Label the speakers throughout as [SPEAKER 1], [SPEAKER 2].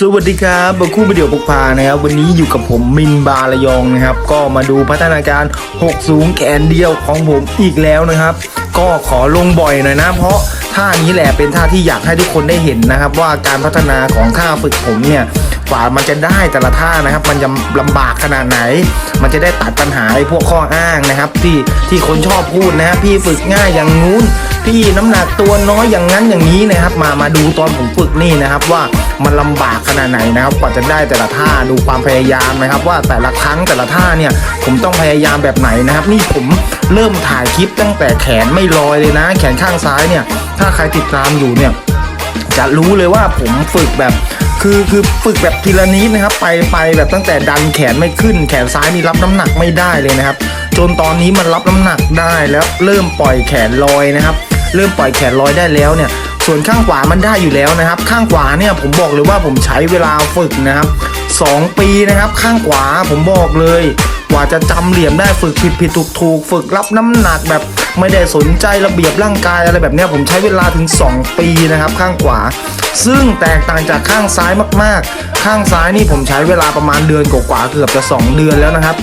[SPEAKER 1] สวัสดีครับบคู่ประเดี๋ยวปกพานะครับ วันนี้อยู่กับผมมินบาระยองนะครับ ก็มาดูพัฒนาการ6สูงแขนเดียวของผมอีกแล้วนะครับ ก็ขอลงบ่อยหน่อยนะ เพราะ ท่านี้แหละเป็นท่าที่อยากให้ทุกคนได้เห็นนะครับ ว่าการพัฒนาของท่าฝึกผมเนี่ยกว่ามันจะได้แต่ละท่านะครับ มันจะลำบากขนาดไหน มันจะได้ตัดปัญหาไอ้พวกข้ออ้างนะครับ ที่ที่คนชอบพูดนะครับพี่ฝึกง่ายอย่างงู้นพี่น้ำหนักตัวน้อยอย่างนั้นอย่างนี้นะครับ มามาดูตอนผมฝึกนี่นะครับ ว่ามันลำบากขนาดไหนนะครับ กว่าจะได้แต่ละท่าดูความพยายามนะครับ ว่าแต่ละครั้งแต่ละท่าเนี่ย ผมต้องพยายามแบบไหนนะครับ นี่ผมเริ่มถ่ายคลิปตั้งแต่แขนไม่ลอยเลยนะ แขนข้างซ้ายเนี่ยถ้าใครติดตามอยู่เนี่ยจะรู้เลยว่าผมฝึกแบบคือคือฝึกแบบทีละนิดนะครับ ไปไปแบบตั้งแต่ดันแขนไม่ขึ้น แขนซ้ายนี่รับน้ำหนักไม่ได้เลยนะครับ จนตอนนี้มันรับน้ำหนักได้แล้วเริ่มปล่อยแขนลอยนะครับ เริ่มปล่อยแขนลอยได้แล้วเนี่ย ส่วนข้างขวามันได้อยู่แล้วนะครับ ข้างขวาเนี่ยผมบอกเลยว่าผมใช้เวลาฝึกนะครับสองปีนะครับ ข้างขวาผมบอกเลย กว่าจะจำเหลี่ยมได้ฝึกผิดผิดถูกถูกฝึกรับน้ำหนักแบบ ไม่ได้สนใจระเบียบร่างกายอะไรแบบนี้ผมใช้เวลาถึง 2 ปีนะครับข้างขวา ซึ่งแตกต่างจากข้างซ้ายมากๆ ข้างซ้ายนี่ผมใช้เวลาประมาณเดือนกว่าๆเกือบจะ 2 เดือนแล้วนะครับ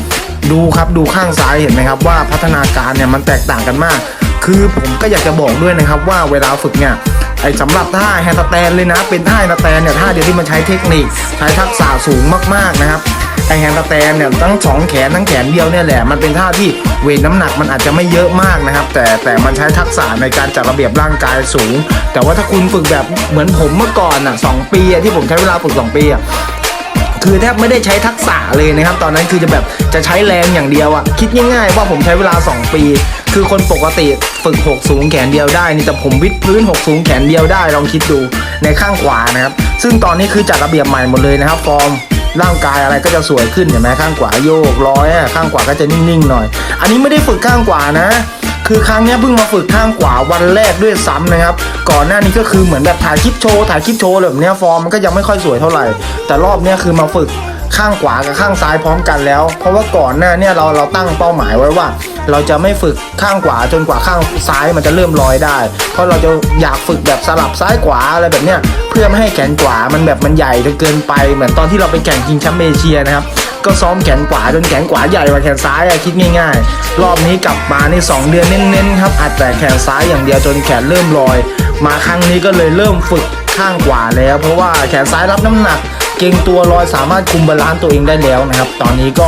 [SPEAKER 1] ดูครับดูข้างซ้ายเห็นไหมครับว่าพัฒนาการเนี่ยมันแตกต่างกันมาก คือผมก็อยากจะบอกด้วยนะครับว่าเวลาฝึกเนี่ยไอ้สำหรับท่าแฮนด์สแตนเลยนะ เป็นท่าแฮนด์สแตนเนี่ยท่าเดียวที่มันใช้เทคนิคใช้ทักษะสูงมากๆนะครับ ไอแฮนด์สแตนเนี่ยทั้งสองแขนทั้งแขนเดียวเนี่ยแหละมันเป็นท่าที่เวทน้ำหนักมันอาจจะไม่เยอะมากนะครับ แต่แต่มันใช้ทักษะในการจัดระเบียบร่างกายสูง แต่ว่าถ้าคุณฝึกแบบเหมือนผมเมื่อก่อนอะสองปีที่ผมใช้เวลาฝึกสองปีอะคือแทบไม่ได้ใช้ทักษะเลยนะครับ ตอนนั้นคือจะแบบจะใช้แรงอย่างเดียวอะคิดง่ายๆว่าผมใช้เวลา 2 ปี คือคนปกติฝึก 6 สูงแขนเดียวได้ นี่แต่ผมวิดพื้น 6 สูงแขนเดียวได้ลองคิดดูในข้างขวานะครับ ซึ่งตอนนี้คือจัดระเบียบใหม่หมดเลยนะครับฟอร์ม ร่างกายอะไรก็จะสวยขึ้นเห็นไหมข้างขวาโยกร้อยอะข้างขวาก็จะนิ่งๆหน่อย อันนี้ไม่ได้ฝึกข้างขวานะ คือครั้งนี้เพิ่งมาฝึกข้างขวาวันแรกด้วยซ้ำนะครับ ก่อนหน้านี้ก็คือเหมือนแบบถ่ายคลิปโชว์ถ่ายคลิปโชว์แบบเนี้ยฟอร์มมันก็ยังไม่ค่อยสวยเท่าไหร่ แต่รอบนี้คือมาฝึกข้างขวากับข้างซ้ายพร้อมกันแล้ว เพราะว่าก่อนหน้าเนี่ยเราเราตั้งเป้าหมายไว้ว่า เราจะไม่ฝึกข้างขวาจนกว่าข้างซ้ายมันจะเริ่มลอยได้ เพราะเราจะอยากฝึกแบบสลับซ้ายขวาอะไรแบบเนี้ยเพื่อไม่ให้แขนขวามันแบบมันใหญ่จนเกินไปเหมือนตอนที่เราไปแข่งชิงแชมป์เอเชียนะครับก็ซ้อมแขนขวาจนแขนขวาใหญ่กว่าแขนซ้ายอะคิดง่ายๆ รอบนี้กลับมาใน 2 เดือนเน้นๆครับอัดแต่แขนซ้ายอย่างเดียวจนแขนเริ่มลอย มาครั้งนี้ก็เลยเริ่มฝึกข้างขวาแล้ว เพราะว่าแขนซ้ายรับน้ำหนัก ก่งตัวลอยสามารถคุมบาลานซ์ตัวเองได้แล้วนะครับ ตอนนี้ก็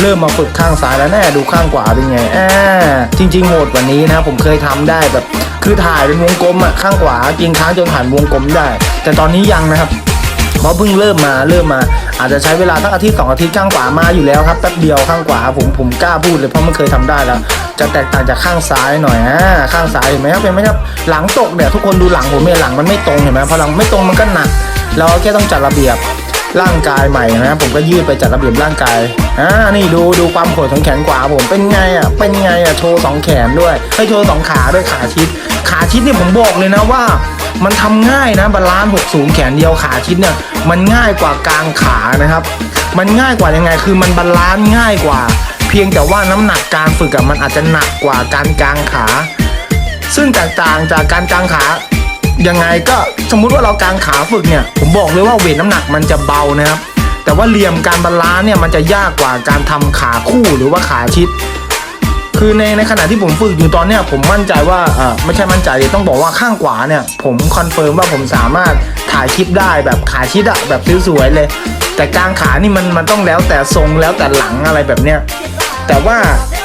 [SPEAKER 1] เริ่มมาฝึกข้างซ้ายแล้วแน่ดูข้างขวาเป็นไงอ่าจริง ๆ โหมดว่านี้นะผมเคยทำได้แบบ คือถ่ายเป็นวงกลมอะข้างขวากินค้างจนผ่านวงกลมได้ แต่ตอนนี้ยังนะครับเพราะเพิ่งเริ่มมาเริ่มมา อาจจะใช้เวลาสักอาทิตย์สองอาทิตย์ข้างขวามาอยู่แล้วครับแป๊บเดียวข้างขวาผมผมกล้าพูดเลยเพราะมันเคยทำได้แล้ว จะแตกต่างจากข้างซ้ายหน่อยอ่าข้างซ้ายเห็นไหมครับเห็นไหมครับหลังตกเนี่ยทุกคนดูหลังผมเนี่ยหลังมันไม่ตรงเห็นไหมพอหลังไม่ตรงมันก็หนักเราแค่ต้องจัดระเบียบ ร่างกายใหม่นะผมก็ยืดไปจัดระเบียบร่างกายอ่านี่ดูดูความโหดของแขนขวาผมเป็นไงอะเป็นไงอะโชว์สองแขนด้วยให้โชว์สองขาด้วยขาชิด ขาชิดเนี่ยผมบอกเลยนะว่า มันทำง่ายนะบาลานซ์หกสูงแขนเดียวขาชิดเนี่ยมันง่ายกว่ากลางขานะครับ มันง่ายกว่ายังไงคือมันบาลานซ์ง่ายกว่า เพียงแต่ว่าน้ำหนักการฝึกอะมันอาจจะหนักกว่าการกลางขา ซึ่งแตกต่างจากการกลางขา ยังไงก็สมมุติว่าเรากางขาฝึกเนี่ย ผมบอกเลยว่าเวทน้ำหนักมันจะเบานะครับ แต่ว่าเหลี่ยมการบาลานซ์เนี่ยมันจะยากกว่าการทำขาคู่หรือว่าขาชิด คือในในขณะที่ผมฝึกอยู่ตอนเนี้ยผมมั่นใจว่าเออไม่ใช่มั่นใจต้องบอกว่าข้างขวาเนี่ย ผมคอนเฟิร์มว่าผมสามารถถ่ายคลิปได้แบบขาชิดอะแบบสวยๆเลย แต่กลางขานี่มันมันต้องแล้วแต่ทรงแล้วแต่หลังอะไรแบบเนี้ยแต่ว่า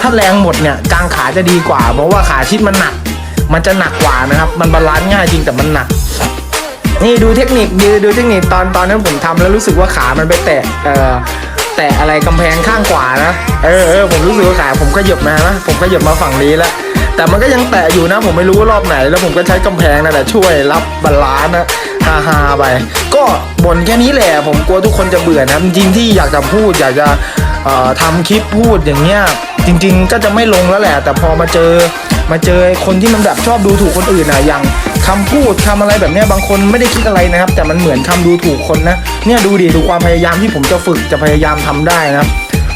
[SPEAKER 1] ถ้าแรงหมดเนี่ยกลางขาจะดีกว่า เพราะว่าขาชิดมันหนัก มันจะหนักกว่านะครับ มันบาลานซ์ง่ายจริงแต่มันหนัก นี่ดูเทคนิคดูดูเทคนิคตอนตอนนั้นผมทำแล้วรู้สึกว่าขามันไปแตะเอ่อแตะอะไรกำแพงข้างขวานะ เออเออผมรู้สึกว่าขาผมก็หยบมานะผมก็หยบมาฝั่งนี้แล้วแต่มันก็ยังแตะอยู่นะ ผมไม่รู้ว่ารอบไหน แล้วผมก็ใช้กำแพงนั่นแหละช่วยรับบาลานซ์นะฮาฮาๆไป ก็บ่นแค่นี้แหละ ผมกลัวทุกคนจะเบื่อนะจริงที่อยากจะพูดอยากจะออทำคลิปพูดอย่างเงี้ย จริง ๆ ก็จะไม่ลงแล้วแหละ แต่พอมาเจอมาเจอคนที่มันแบบชอบดูถูกคนอื่นนะอย่างคำพูดคำอะไรแบบเนี้ยบางคนไม่ได้คิดอะไรนะครับ แต่มันเหมือนคำดูถูกคนนะเนี่ยดูดิดูความพยายามที่ผมจะฝึกจะพยายามทำได้นะครับ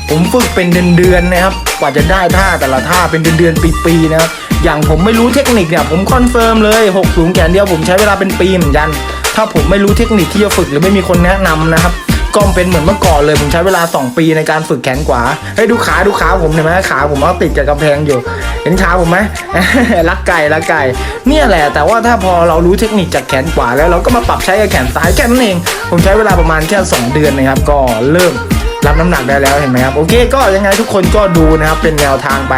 [SPEAKER 1] ผมฝึกเป็นเดือนๆนะครับกว่าจะได้ท่าแต่ละท่าเป็นเดือนๆปีๆนะครับอย่างผมไม่รู้เทคนิคเนี่ยผมคอนเฟิร์มเลย6สูงแขนเดียวผมใช้เวลาเป็นปีเหมือนกัน ถ้าผมไม่รู้เทคนิคที่จะฝึกหรือไม่มีคนแนะนำนะครับ ก็เป็นเหมือนเมื่อก่อนเลยผมใช้เวลา 2 ปีในการฝึกแขนขวาให้ยดูขาดูขาผมเห็นไหมขาผมเอาติดกับกำแพงอยู่ เห็นขาผมไหมรักไก่รักไก่เนี่ยแหละ แต่ว่าถ้าพอเรารู้เทคนิคจากแขนขวาแล้วเราก็มาปรับใช้กับแขนซ้ายแค่นั้นเอง ผมใช้เวลาประมาณแค่ 2 เดือนนะครับ ก็เริ่มรับน้ำหนักได้แล้วเห็นไหมครับโอเค ก็ยังไงทุกคนก็ดูนะครับเป็นแนวทางไป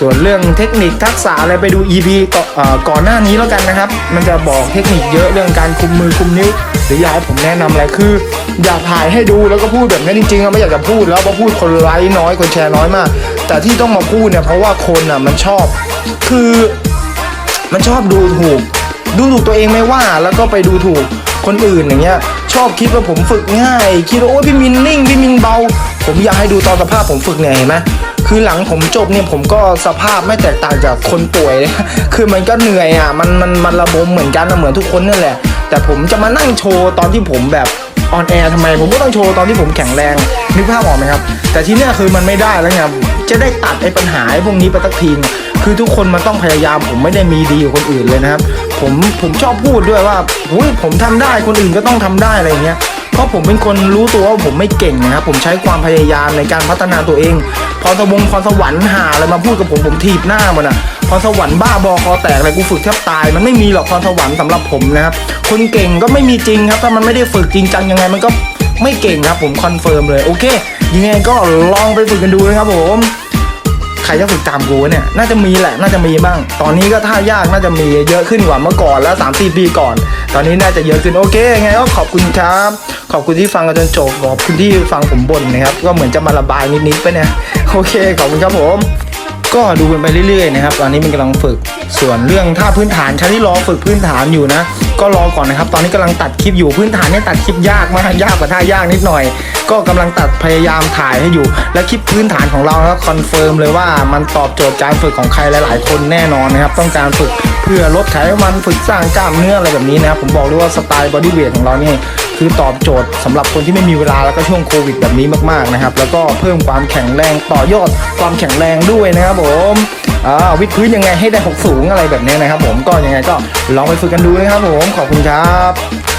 [SPEAKER 1] ส่วนเรื่องเทคนิคทักษะอะไรไปดู EP ก่อนเอ่อก่อนหน้านี้แล้วกันนะครับ มันจะบอกเทคนิคเยอะเรื่องการคุมมือคุมนิ้ว หรืออยากให้ผมแนะนำอะไรคือ อยากถ่ายให้ดูแล้วก็พูดแบบนี้จริงๆอะไม่อยากจะพูดแล้วเพราะพูดคนไลค์น้อยคนแชร์น้อยมาก แต่ที่ต้องมาพูดเนี่ยเพราะว่าคนอะมันชอบ คือมันชอบดูถูก ดูถูกตัวเองไม่ว่าแล้วก็ไปดูถูกคนอื่นอย่างเงี้ย ชอบคิดว่าผมฝึกง่าย คิดว่าโอ้ยพี่มินนิ่งพี่มินเบา ผมอยากให้ดูตอนสภาพผมฝึกเนี่ยเห็นไหมคือหลังผมจบเนี่ยผมก็สภาพไม่แตกต่างจากคนป่วยเลยคือมันก็เหนื่อยอะมันมันมันระบมเหมือนกันนะเหมือนทุกคนนั่นแหละ แต่ผมจะมานั่งโชว์ตอนที่ผมแบบออนแอร์ทำไม ผมก็ต้องโชว์ตอนที่ผมแข็งแรงนึกภาพออกไหมครับ แต่ทีเนี้ยคือมันไม่ได้แล้วไงจะได้ตัดไอ้ปัญหาไอ้พวกนี้ไปสักทีนึง คือทุกคนมันต้องพยายามผมไม่ได้มีดีกว่าคนอื่นเลยนะครับ ผมผมชอบพูดด้วยว่าอุ้ยผมทำได้คนอื่นก็ต้องทำได้อะไรเงี้ยเพราะผมเป็นคนรู้ตัวว่าผมไม่เก่งนะครับผมใช้ความพยายามในการพัฒนาตัวเอง พอสวงพรสวรรค์หาอะไรมาพูดกับผมผมถีบหน้ามันอะพรสวรรค์บ้าบอคอแตกอะไรกูฝึกแทบตาย มันไม่มีหรอกพรสวรรค์สำหรับผมนะครับคนเก่งก็ไม่มีจริงครับ ถ้ามันไม่ได้ฝึกจริงจังยังไงมันก็ไม่เก่งครับผมคอนเฟิร์มเลยโอเคยังไงก็ลองไปฝึกกันดูนะครับผม ใครจะฝึกตามกูเนี่ย น่าจะมีแหละ น่าจะมีบ้าง ตอนนี้ก็ท่ายากน่าจะมีเยอะขึ้นกว่าเมื่อก่อนแล้ว3 4ปีก่อน ตอนนี้น่าจะเยอะขึ้นโอเคไงก็ขอบคุณครับ ขอบคุณที่ฟังกันจนจบขอบคุณที่ฟังผมบ่นนะครับ ก็เหมือนจะมาระบายนิดๆไปเนี่ย โอเค ขอบคุณครับผม ก็ดูกันไปเรื่อยๆนะครับ ตอนนี้มันกำลังฝึกส่วนเรื่องท่าพื้นฐานใครที่รอฝึกพื้นฐานอยู่นะ ก็รอก่อนนะครับ ตอนนี้กำลังตัดคลิปอยู่พื้นฐานเนี่ยตัดคลิปยากมากยากกว่าท่ายากนิดหน่อย ก็กำลังตัดพยายามถ่ายให้อยู่ และคลิปพื้นฐานของเรานะครับคอนเฟิร์มเลยว่ามันตอบโจทย์การฝึกของใครหลาย ๆ คนแน่นอนนะครับ ต้องการฝึกเพื่อลดไขมันฝึกสร้างกล้ามเนื้ออะไรแบบนี้นะครับผมบอกเลยว่าสไตล์บอดี้เวทของเรานี่ คือตอบโจทย์สำหรับคนที่ไม่มีเวลาแล้วก็ช่วงโควิดแบบนี้มากๆนะครับ แล้วก็เพิ่มความแข็งแรงต่อยอดความแข็งแรงด้วยนะครับผมอ่าวิดพื้นยังไงให้ได้หกสูงอะไรแบบนี้นะครับผมก็ยังไงก็ลองไปฝึกกันดูนะครับผมขอบคุณครับ